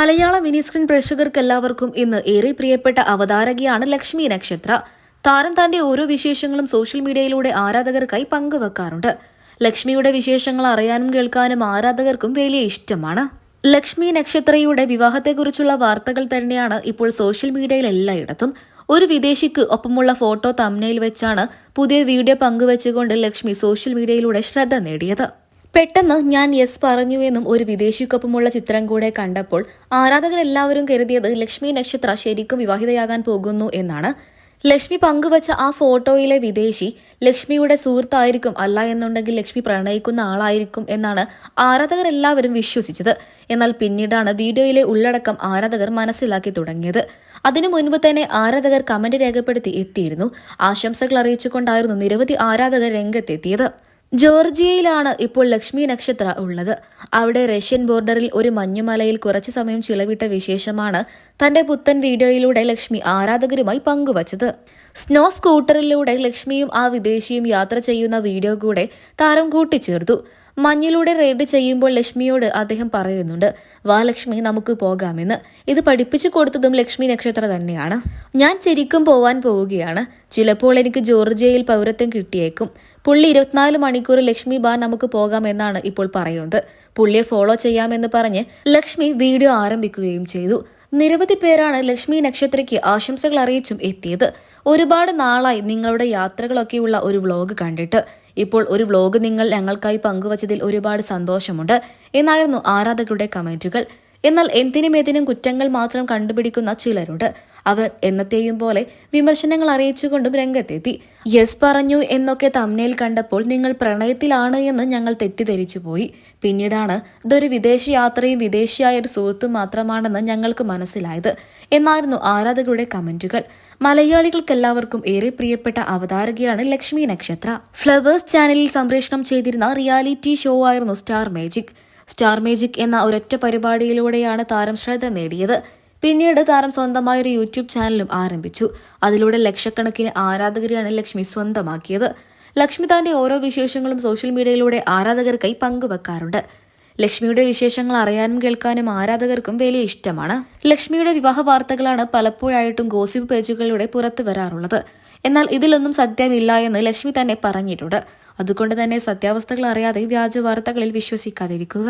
മലയാള mini screen പ്രേക്ഷകർക്ക് എല്ലാവർക്കും ഇന്ന് ഏറെ പ്രിയപ്പെട്ട അവതാരകയാണ് ലക്ഷ്മി നക്ഷത്ര. താരം തന്റെ ഓരോ വിശേഷങ്ങളും സോഷ്യൽ മീഡിയയിലൂടെ ആരാധകർക്കായി പങ്കുവെക്കാറുണ്ട്. ലക്ഷ്മിയുടെ വിശേഷങ്ങൾ അറിയാനും കേൾക്കാനും ആരാധകർക്കും വലിയ ഇഷ്ടമാണ്. ലക്ഷ്മി നക്ഷത്രയുടെ വിവാഹത്തെക്കുറിച്ചുള്ള വാർത്തകൾ തന്നെയാണ് ഇപ്പോൾ സോഷ്യൽ മീഡിയയിൽ എല്ലായിടത്തും. ഒരു വിദേശിക്ക് ഒപ്പമുള്ള ഫോട്ടോ തമ്നയിൽ വെച്ചാണ് പുതിയ വീഡിയോ പങ്കുവച്ചുകൊണ്ട് ലക്ഷ്മി സോഷ്യൽ മീഡിയയിലൂടെ ശ്രദ്ധ നേടിയത്. പെട്ടെന്ന് ഞാൻ യെസ് പറഞ്ഞു എന്നും ഒരു വിദേശിക്കൊപ്പമുള്ള ചിത്രം കൂടെ കണ്ടപ്പോൾ ആരാധകരെല്ലാവരും കരുതിയത് ലക്ഷ്മി നക്ഷത്ര ശരിക്കും വിവാഹിതയാകാൻ പോകുന്നു എന്നാണ്. ലക്ഷ്മി പങ്കുവച്ച ആ ഫോട്ടോയിലെ വിദേശി ലക്ഷ്മിയുടെ സുഹൃത്തായിരിക്കും അല്ല എന്നുണ്ടെങ്കിൽ ലക്ഷ്മി പ്രണയിക്കുന്ന ആളായിരിക്കും എന്നാണ് ആരാധകർ എല്ലാവരും വിശ്വസിച്ചത്. എന്നാൽ പിന്നീടാണ് വീഡിയോയിലെ ഉള്ളടക്കം ആരാധകർ മനസ്സിലാക്കി തുടങ്ങിയത്. അതിനു മുൻപ് തന്നെ ആരാധകർ കമന്റ് രേഖപ്പെടുത്തി എത്തിയിരുന്നു. ആശംസകൾ അറിയിച്ചുകൊണ്ടായിരുന്നു നിരവധി ആരാധകർ രംഗത്തെത്തിയത്. ജോർജിയയിലാണ് ഇപ്പോൾ ലക്ഷ്മി നക്ഷത്ര ഉള്ളത്. അവിടെ റഷ്യൻ ബോർഡറിൽ ഒരു മഞ്ഞുമലയിൽ കുറച്ചു സമയം ചിലവിട്ട വിശേഷമാണ് തന്റെ പുത്തൻ വീഡിയോയിലൂടെ ലക്ഷ്മി ആരാധകരുമായി പങ്കുവച്ചത്. സ്നോ സ്കൂട്ടറിലൂടെ ലക്ഷ്മിയും ആ വിദേശിയും യാത്ര ചെയ്യുന്ന വീഡിയോ കൂടെ താരം കൂട്ടിച്ചേർത്തു. മഞ്ഞിലൂടെ റെയ്ഡ് ചെയ്യുമ്പോൾ ലക്ഷ്മിയോട് അദ്ദേഹം പറയുന്നുണ്ട് വാ ലക്ഷ്മി നമുക്ക് പോകാമെന്ന്. ഇത് പഠിപ്പിച്ചു കൊടുത്തതും ലക്ഷ്മി നക്ഷത്ര തന്നെയാണ്. ഞാൻ ശരിക്കും പോവാൻ പോവുകയാണ്. ചിലപ്പോൾ എനിക്ക് ജോർജിയയിൽ പൗരത്വം കിട്ടിയേക്കും. പുള്ളി ഇരുപത്തിനാല് മണിക്കൂർ ലക്ഷ്മി ബാ നമുക്ക് പോകാമെന്നാണ് ഇപ്പോൾ പറയുന്നത്. പുള്ളിയെ ഫോളോ ചെയ്യാമെന്ന് പറഞ്ഞ് ലക്ഷ്മി വീഡിയോ ആരംഭിക്കുകയും ചെയ്തു. നിരവധി പേരാണ് ലക്ഷ്മി നക്ഷത്രയ്ക്ക് ആശംസകൾ അറിയിച്ചും എത്തിയത്. ഒരുപാട് നാളായി നിങ്ങളുടെ യാത്രകളൊക്കെയുള്ള ഒരു വ്ലോഗ് കണ്ടിട്ട്. ഇപ്പോൾ ഒരു വ്ലോഗ് നിങ്ങൾ ഞങ്ങൾക്കായി പങ്കുവച്ചതിൽ ഒരുപാട് സന്തോഷമുണ്ട്. എന്നായിരുന്നു ആരാധകരുടെ കമന്റുകൾ. എന്നാൽ എന്തിനും ഏതിനും കുറ്റങ്ങൾ മാത്രം കണ്ടുപിടിക്കുന്ന ചിലരുണ്ട്. അവർ എന്നത്തെയും പോലെ വിമർശനങ്ങൾ അറിയിച്ചുകൊണ്ടും രംഗത്തെത്തി. യെസ് പറഞ്ഞു എന്നൊക്കെ തമ്നയിൽ കണ്ടപ്പോൾ നിങ്ങൾ പ്രണയത്തിലാണ് എന്ന് ഞങ്ങൾ തെറ്റിദ്ധരിച്ചു പോയി പിന്നീടാണ് ഇതൊരു വിദേശ യാത്രയും വിദേശിയായ ഒരു സുഹൃത്തും മാത്രമാണെന്ന് ഞങ്ങൾക്ക് മനസ്സിലായത്. എന്നായിരുന്നു ആരാധകരുടെ കമന്റുകൾ. മലയാളികൾക്കെല്ലാവർക്കും ഏറെ പ്രിയപ്പെട്ട അവതാരകയാണ് ലക്ഷ്മി നക്ഷത്ര. ഫ്ലവേഴ്സ് ചാനലിൽ സംപ്രേഷണം ചെയ്തിരുന്ന റിയാലിറ്റി ഷോ ആയിരുന്നു സ്റ്റാർ മാജിക്. സ്റ്റാർ മേജിക് എന്ന ഒരൊറ്റ പരിപാടിയിലൂടെയാണ് താരം ശ്രദ്ധ നേടിയത്. പിന്നീട് താരം സ്വന്തമായ ഒരു യൂട്യൂബ് ചാനലും ആരംഭിച്ചു. അതിലൂടെ ലക്ഷക്കണക്കിന് ആരാധകരെയാണ് ലക്ഷ്മി സ്വന്തമാക്കിയത്. ലക്ഷ്മി തന്റെ ഓരോ വിശേഷങ്ങളും സോഷ്യൽ മീഡിയയിലൂടെ ആരാധകർക്കായി പങ്കുവെക്കാറുണ്ട്. ലക്ഷ്മിയുടെ വിശേഷങ്ങൾ അറിയാനും കേൾക്കാനും ആരാധകർക്കും വലിയ ഇഷ്ടമാണ്. ലക്ഷ്മിയുടെ വിവാഹ വാർത്തകളാണ് പലപ്പോഴായിട്ടും ഗോസിപ്പ് പേജുകളിലൂടെ പുറത്തു വരാറുള്ളത്. എന്നാൽ ഇതിലൊന്നും സത്യമില്ല എന്ന് ലക്ഷ്മി തന്നെ പറഞ്ഞിട്ടുണ്ട്. അതുകൊണ്ട് തന്നെ സത്യാവസ്ഥകൾ അറിയാതെ വ്യാജ വാർത്തകളിൽ വിശ്വസിക്കാതിരിക്കുക.